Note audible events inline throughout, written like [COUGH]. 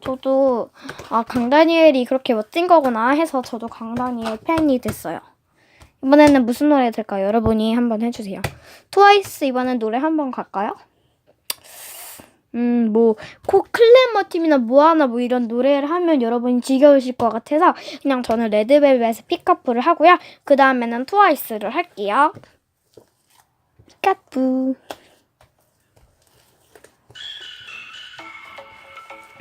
저도 아 강다니엘이 그렇게 멋진 거구나 해서 저도 강다니엘 팬이 됐어요. 이번에는 무슨 노래 들까요? 여러분이 한번 해주세요. 트와이스 이번엔 노래 한번 갈까요? 음, 뭐, 코 클레머 팀이나 모아나 뭐 이런 노래를 하면 여러분이 즐겨주실 것 같아서 그냥 저는 레드벨벳의 피카푸를 하고요. 그 다음에는 트와이스를 할게요. 피카푸.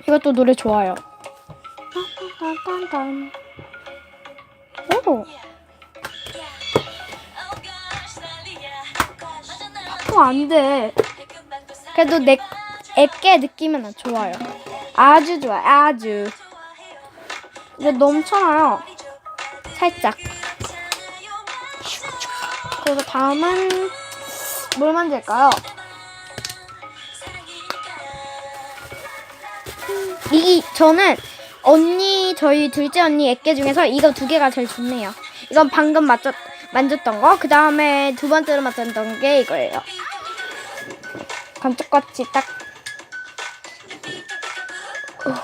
이것도 노래 좋아요. 오, 어, 안 돼. 그래도 내 애께 느끼면 좋아요. 아주 좋아요. 아주. 이거 넘쳐나요. 살짝. 그리고 다음은 뭘 만들까요? 이 저는 언니 저희 둘째 언니 애께 중에서 이거 두 개가 제일 좋네요. 이건 방금 맞췄 만졌던 거. 그 다음에 두 번째로 만졌던 게 이거예요. 감쪽같이 딱. 어.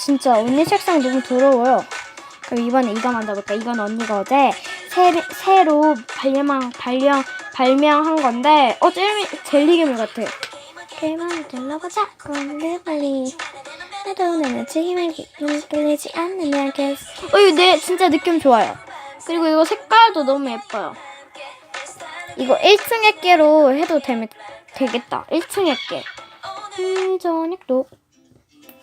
진짜 언니 책상 너무 더러워요. 그럼 이번에 이거 만져볼까? 이건 언니가 어제 새, 새로 발명 발명 발명한 건데 어 젤리 젤리 괴물 같아. 대만을 들러보자 건데 빨리 해도 내 며칠 힘을 기- 끌리지 않으면 계속 어 이거 내 진짜 느낌 좋아요. 그리고 이거 색깔도 너무 예뻐요. 이거 1층 액계로 해도 되면 되겠다. 1층 액계. 음, 저녁도.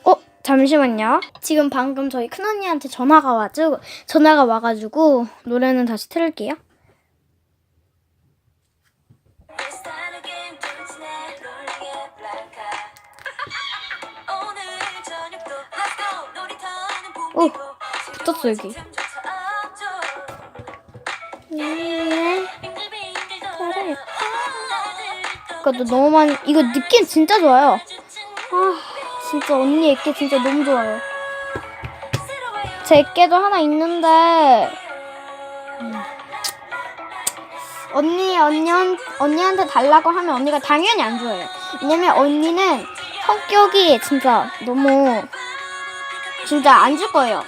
어, 잠시만요. 지금 방금 저희 큰언니한테 전화가 와가지고, 전화가 와가지고, 노래는 다시 틀을게요. 붙었어, 여기. 네. 그래. 그것도 너무 많이, 이거 느낌 진짜 좋아요. 아, 진짜 언니 애께 진짜 너무 좋아요. 제 애께도 하나 있는데, 음. 언니, 언니한, 언니한테 달라고 하면 언니가 당연히 안 줘요. 왜냐면 언니는 성격이 진짜 너무, 진짜 안 줄 거예요.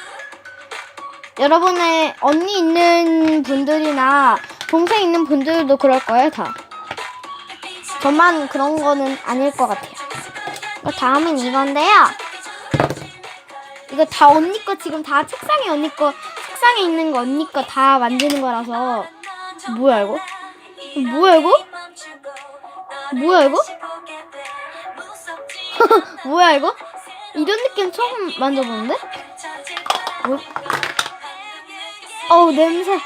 여러분의 언니 있는 분들이나 동생 있는 분들도 그럴 거예요, 다. 저만 그런 거는 아닐 것 같아요. 어, 다음은 이건데요. 이거 다 언니 거 지금 다 책상에 언니 거 책상에 있는 거 언니 거 다 만드는 거라서 뭐야 이거? 뭐야 이거? 뭐야 이거? [LAUGHS] 뭐야 이거? 이런 느낌 처음 만져보는데? 뭐? 어우 냄새.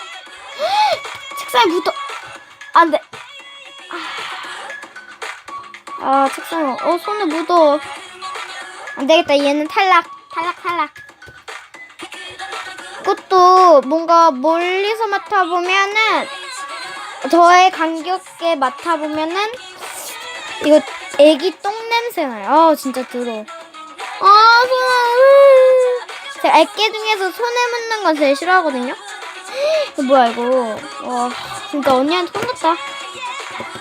책상에 붙어. 안 돼. 아 책상에 어 손에 묻어. 안 되겠다 얘는 탈락. 탈락 탈락. 그것도 뭔가 멀리서 맡아보면은 저의 간격에 맡아보면은 이거 애기 똥 냄새 나요. 아 진짜 들어. 아 손. 제가 애기 중에서 손에 묻는 건 제일 싫어하거든요. 이거 뭐야 이거. 와 진짜 언니한테 혼났다.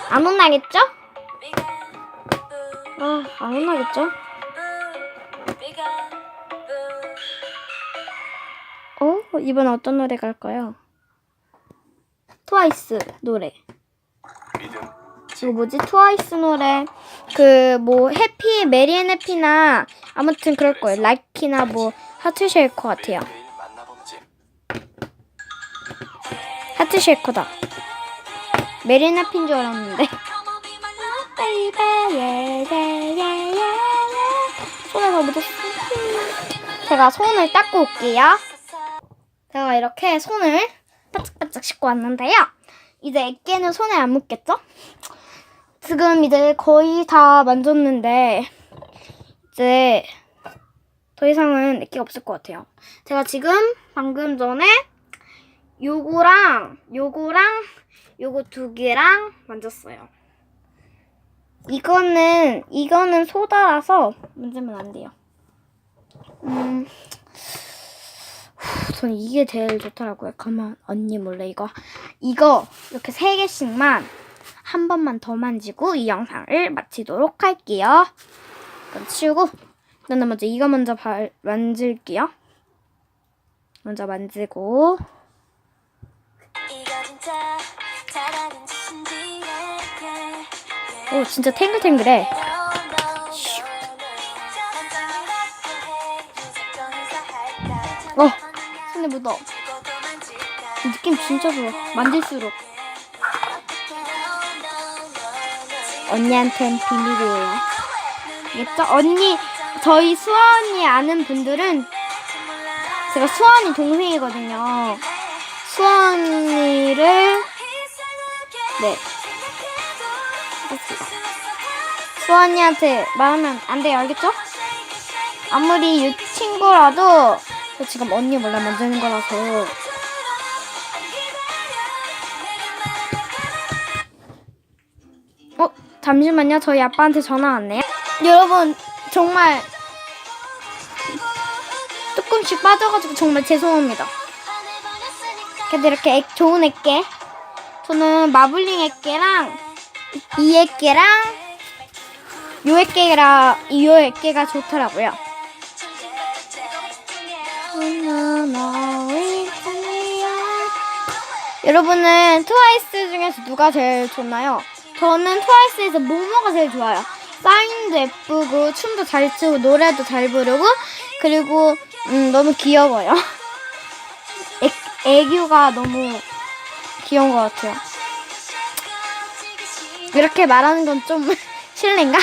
안 혼나겠죠? 아, 안 혼나겠죠? 어? 이번 어떤 노래 갈까요? 트와이스 노래. 이거 뭐지? 트와이스 노래. 그, 뭐, 해피, 메리 앤 해피나, 아무튼 그럴 거예요. 라이키나 뭐, 하트 쉐이커 같아요. 하트 쉐이커다. 메리앤 해피인 줄 알았는데. 손에 다 묻었어. 제가 손을 닦고 올게요. 제가 이렇게 손을 바짝바짝 씻고 왔는데요. 이제 애깨는 손에 안 묻겠죠? 지금 이제 거의 다 만졌는데 이제 더 이상은 애깨가 없을 것 같아요. 제가 지금 방금 전에 요거랑 요거랑 요거 두 개랑 만졌어요. 이거는 이거는 소다라서 만지면 안 돼요. 음, 전 이게 제일 좋더라고요. 가만 언니 몰래 이거 이거 이렇게 세 개씩만 한 번만 더 만지고 이 영상을 마치도록 할게요. 일단 치우고 일단 먼저 이거 먼저 발, 만질게요. 먼저 만지고 오 진짜 탱글탱글해. 어 손에 묻어. 이 느낌 진짜 좋아. 만질수록 언니한텐 비밀이에요. 알겠죠? 언니 저희 수아 언니 아는 분들은 제가 수아 언니 동생이거든요. 수아 언니를 네 수아 언니한테 말하면 안 돼요, 알겠죠? 아무리 유 친구라도 저 지금 언니 몰라 만드는 거라서 어 잠시만요, 저희 아빠한테 전화 왔네요. 여러분 정말 조금씩 빠져가지고 정말 죄송합니다. 그래도 이렇게 액, 좋은 액계 저는 마블링 액계랑 이 액계랑 요 액계라 이 액계가 좋더라고요. 여러분은 트와이스 중에서 누가 제일 좋나요? 저는 트와이스에서 모모가 제일 좋아요. 사인도 예쁘고 춤도 잘 추고 노래도 잘 부르고 그리고 음, 너무 귀여워요. [LAUGHS] 애, 애교가 너무 귀여운 것 같아요. 이렇게 말하는 건 좀 [LAUGHS] 실례인가?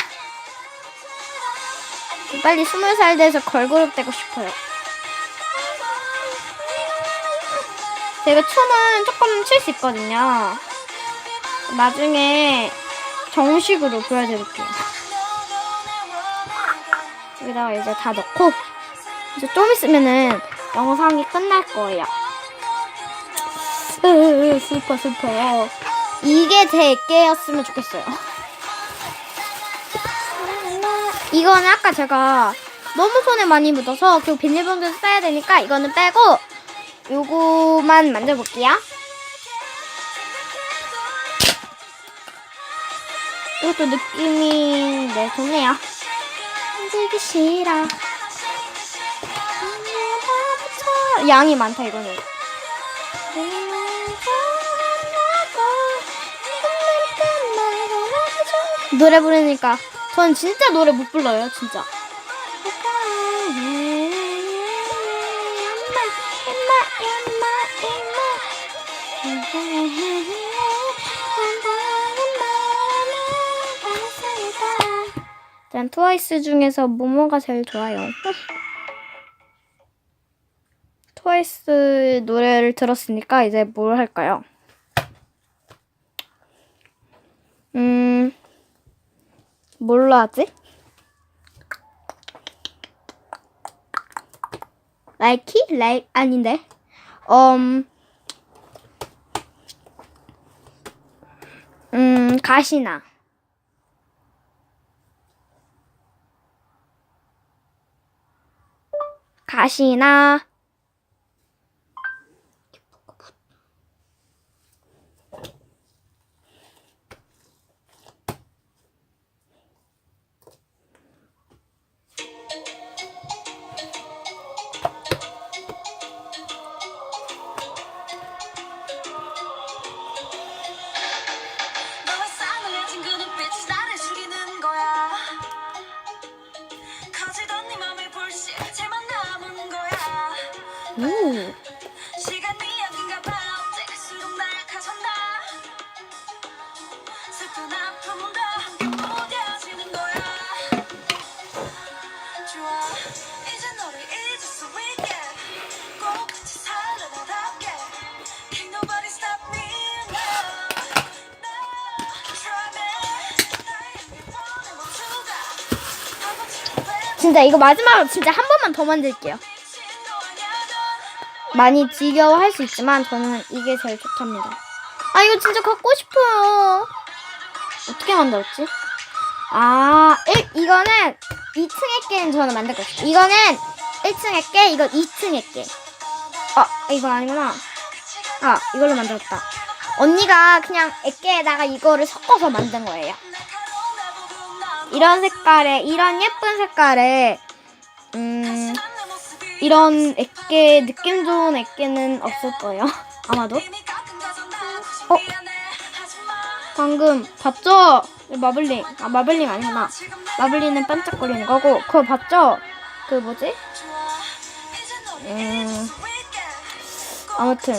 빨리 스물 살 돼서 걸그룹 되고 싶어요. 제가 춤은 조금 출 수 있거든요. 나중에 정식으로 보여드릴게요. 여기다가 이제 다 넣고 이제 좀 있으면은 영상이 끝날 거예요. 으으으 슬퍼 슬퍼. 이게 제 액계였으면 좋겠어요. 이거는 아까 제가 너무 손에 많이 묻어서 그리고 비닐봉지에서 써야 되니까 이거는 빼고 요거만 만져볼게요. 이것도 느낌이 네 좋네요. 만지기 싫어. 양이 많다 이거는. 노래 부르니까 전 진짜 노래 못 불러요 진짜. 난 트와이스 중에서 모모가 제일 좋아요. [LAUGHS] 트와이스 노래를 들었으니까 이제 뭘 할까요? 음, 뭘로 하지? 라이키? 라이 아닌데. 음, 음 가시나. 가시나. 왜 진짜 이거 마지막으로 진짜 한 번만 더 만들게요. 많이 지겨워할 수 있지만 저는 이게 제일 좋답니다. 아 이거 진짜 갖고 싶어요. 어떻게 만들었지? 아, 1, 이거는 2층의 깨는 저는 만들 거예요. 이거는 1층의 깨, 이건 2층의 깨. 아, 이거 아니구나. 아, 이걸로 만들었다. 언니가 그냥 액계에다가 이거를 섞어서 만든 거예요. 이런 색깔에 이런 예쁜 색깔에 음 이 이런 애깨 느낌 좋은 애깨는 없을 거예요. [LAUGHS] 아마도. 어? 방금 봤죠? 마블링. 아 마블링 아니구나. 마블링은 반짝거리는 거고 그거 봤죠? 그 뭐지? 음. 아무튼.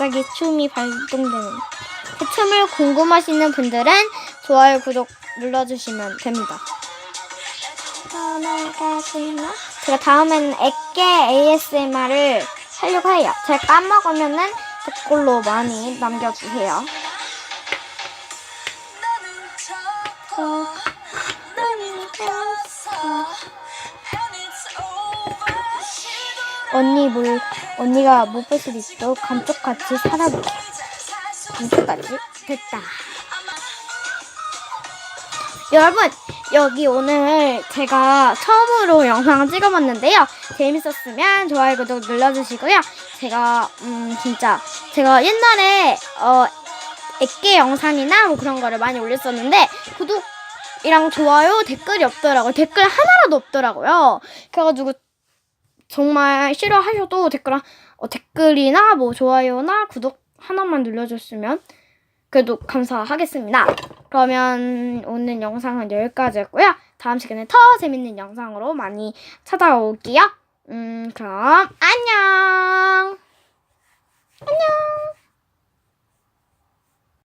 갑자기 춤이 발동되는. 그 춤을 궁금하시는 분들은 좋아요, 구독 눌러주시면 됩니다. 제가 다음에는 애깨 ASMR을 하려고 해요. 제가 까먹으면은 댓글로 많이 남겨주세요. 언니 물 언니가 못 볼 수도 있도록 감쪽같이. 살수 감쪽같이 됐다. 여러분 여기 오늘 제가 처음으로 영상을 찍어봤는데요. 재밌었으면 좋아요 구독 눌러주시고요. 제가 음 진짜 제가 옛날에 어 애깨 영상이나 뭐 그런 거를 많이 올렸었는데 구독 이랑 좋아요 댓글이 없더라고요. 댓글 하나라도 없더라고요. 그래가지고 정말 싫어하셔도 댓글 한- 어, 댓글이나 뭐 좋아요나 구독 하나만 눌러줬으면 그래도 감사하겠습니다. 그러면 오늘 영상은 여기까지였고요. 다음 시간에 더 재밌는 영상으로 많이 찾아올게요. 음, 그럼 안녕. 안녕.